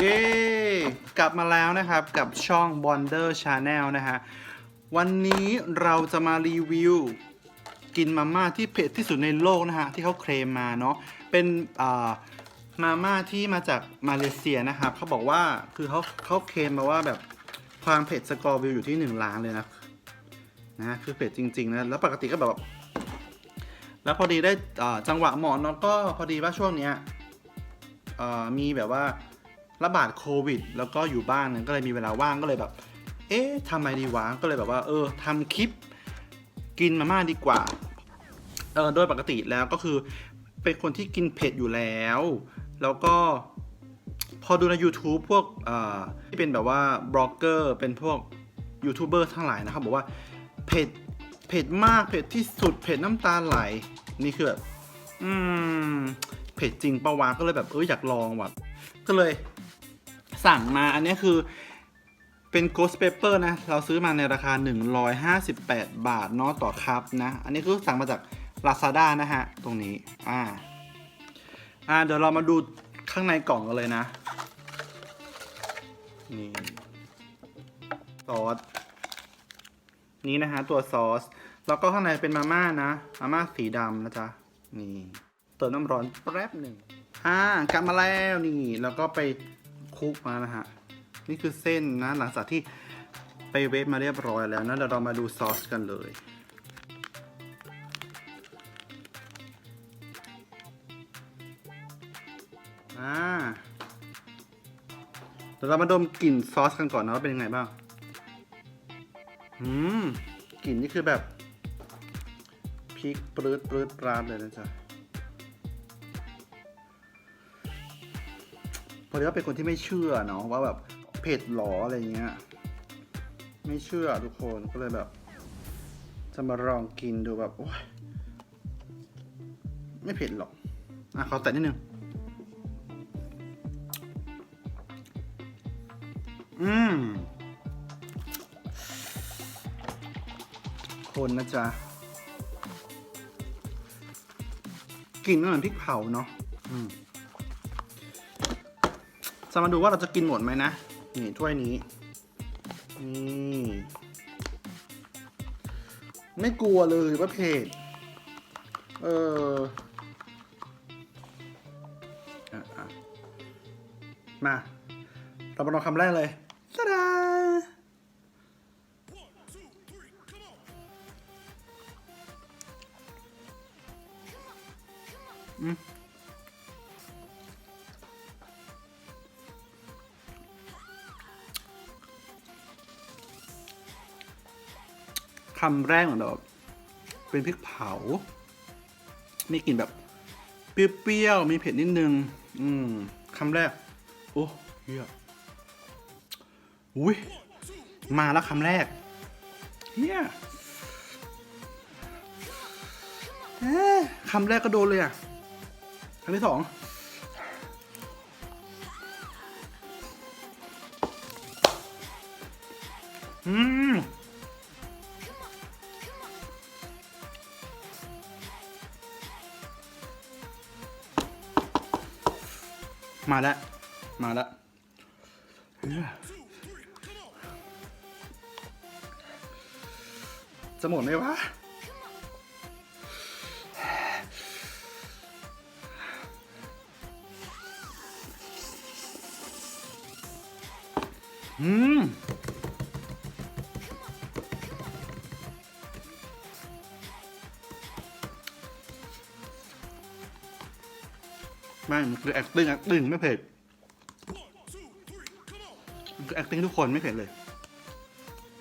เย้กลับมาแล้วนะครับกับช่อง Wonder Channel นะฮะ วันนี้เราจะมารีวิว กินมาม่าที่เผ็ดที่สุดในโลกนะฮะ ที่เขาเคลมมาเนาะเป็นอ่ามาม่าที่มาจากมาเลเซียนะครับเขาบอกว่าคือเขาเขาเคลมมาว่าแบบความเผ็ดสกอร์วิวอยู่ที่ 1 ล้านเลยนะนะคือเผ็ดจริงๆนะแล้วปกติก็แบบ แล้วพอดีได้จังหวะเหมาะเนาะก็พอดีว่าช่วงเนี้ยมีแบบว่า ระบาดโควิด แล้วก็อยู่บ้านเนี่ยก็เลยมีเวลาว่างก็เลยแบบ เอ๊ะทำไมดีวะก็เลยแบบว่า เออทำคลิปกินมาม่าดีกว่าเออโดยปกติแล้วก็คือเป็นคนที่กินเผ็ดอยู่แล้ว แล้วก็พอดูใน YouTube พวกที่เป็นแบบว่าบล็อกเกอร์เป็นพวกยูทูบเบอร์ทั้งหลายนะครับ บอกว่าเผ็ดเผ็ดมากเผ็ดที่สุดเผ็ดน้ำตาไหล นี่คือแบบอืมเผ็ดจริงปะวะก็เลยแบบเอออยากลองว่ะก็เลย สั่งมาอันนี้คือเป็น Ghost Pepper นะ เราซื้อมาในราคา 158 บาทเนาะต่อคัพนะ อันนี้คือสั่งมาจาก Lazada นะฮะ ตรงนี้ อ่า อ่า เดี๋ยวเรามาดูข้างในกล่องกันเลยนะ นี่ซอส นี้นะฮะ ตัวซอส แล้วก็ข้างในเป็นมาม่านะ มาม่าสีดำนะจ๊ะ นี่ เติมน้ำร้อนแป๊บหนึ่งอ่ากลับมาแล้วนี่ แล้วก็ไป คลุกมานะฮะ นี่คือเส้นนะ หลังจากที่ไปเวฟมาเรียบร้อยแล้วนะเดี๋ยวเรามาดูซอสกันเลยอ่าเดี๋ยวเรามาดมกลิ่นซอสกันก่อนนะว่าเป็นยังไงบ้าง อืม กลิ่นนี่คือแบบพริกปรืดปรืดปราดเลยนะจ๊ะ พอดีว่าเป็นคนที่ไม่เชื่อเนาะว่าแบบเผ็ดหรออะไรเงี้ย ไม่เชื่อทุกคนก็เลยแบบ จะมาลองกินดูแบบโอ้ยไม่เผ็ดหรอกอะขอแต่นิดนึงอืมคนนะจ๊ะกลิ่นเหมือนพริกเผาเนาะอืม จะมาดูว่าเราจะกินหมดไหมนะ นี่ถ้วยนี้ นี่ไม่กลัวเลยว่าเผ็ดเอออะอะมา เรามาลองคำแรกเลยตาดา คำแรกเหมือนแบบเป็นพริกเผา มีกลิ่นแบบเปรี้ยวๆ มีเผ็ดนิดนึง อืมคำแรก โอ้เฮียอุ้ยมาแล้วคำแรกเฮียคำแรกก็โดนเลยอะคำที่สองอืม มาแล้ว มาแล้วจะหมดไหมวะอืม ไม่มันคือ acting acting ไม่เผ็ดมันคือ acting ทุกคนไม่เผ็ดเลย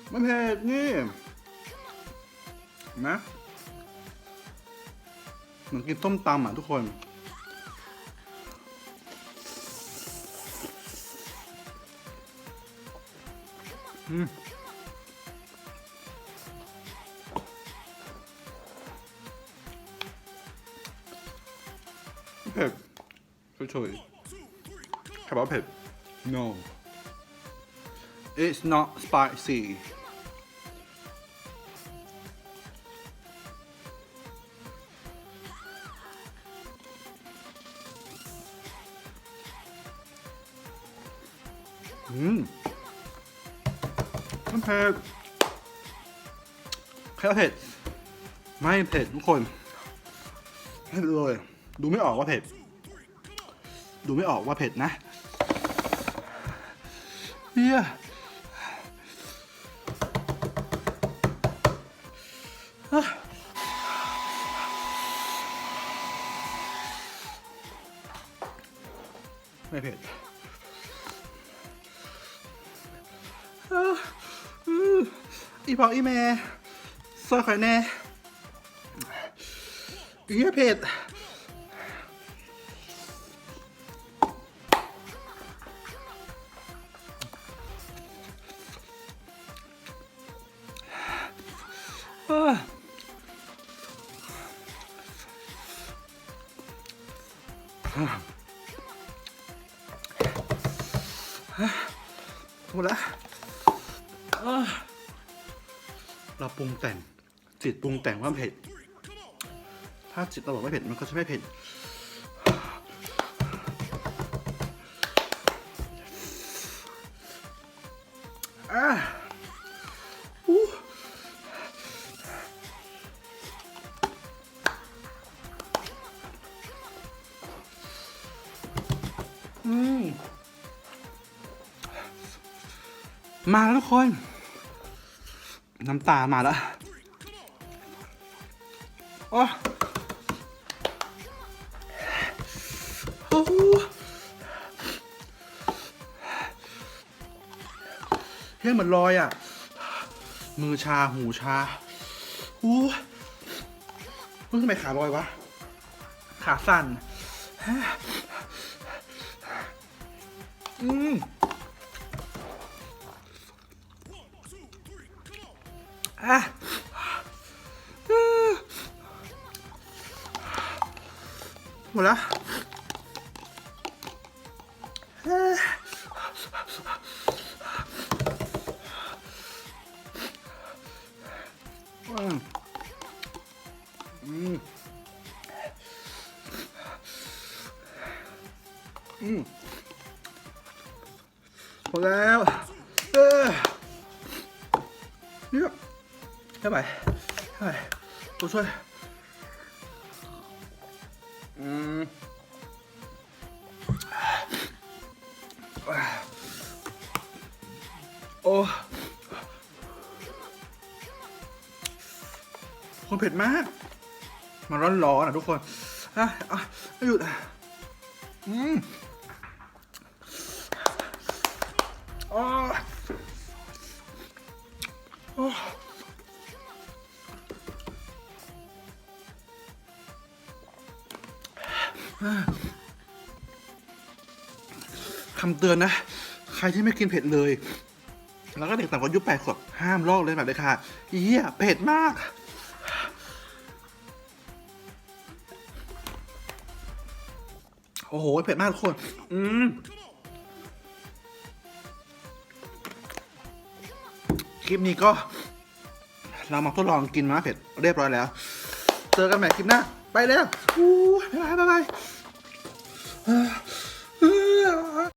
ไม่เผ็ดนี่นะเหมือนกินต้มตำอะทุกคนอืมเผ็ด เฉยๆใครบอกว่าเผ็ด no it's not spicy อืมมันเผ็ดแค่เผ็ด ไม่เผ็ดทุกคนไม่เผ็ดเลย ดูไม่ออกว่าเผ็ด ดูไม่ออกว่าเผ็ดนะเฮียอะไม่เผ็ดอีพออีแม่ซอยข่อยแน่เฮียเผ็ด หมดละเราปรุงแต่งจิตปรุงแต่งว่าเผ็ด ถ้าจิตเราบอกไม่เผ็ดมันก็จะไม่เผ็ดอ่า มาแล้วทุกคน น้ำตามาแล้วโอ้โอ้เฮ้ยเหมือนลอยอะ มือชาหูชาอู้เพิ่งทำไมขาลอยวะ ขาสั่นอืม อะอืมหมดแล้ว แค่ไหนแค่ไหนตัวช่วย อืมโอ้คนเผ็ดมาก มันร้อนๆอะทุกคนอะอะไม่หยุดอะอืมอ๋อ คำเตือนนะ ใครที่ไม่กินเผ็ดเลย แล้วก็เด็กต่ำกว่าอายุแปดขวบห้ามลอกเลยแบบเด็ดขาดเฮียเผ็ดมากโอ้โห เผ็ดมากทุกคน อืมคลิปนี้ก็ เรามาทดลองกินมะเผ็ดเรียบร้อยแล้ว เจอกันใหม่คลิปหน้า ไปแล้วอู้บ๊ายบายบ๊ายบาย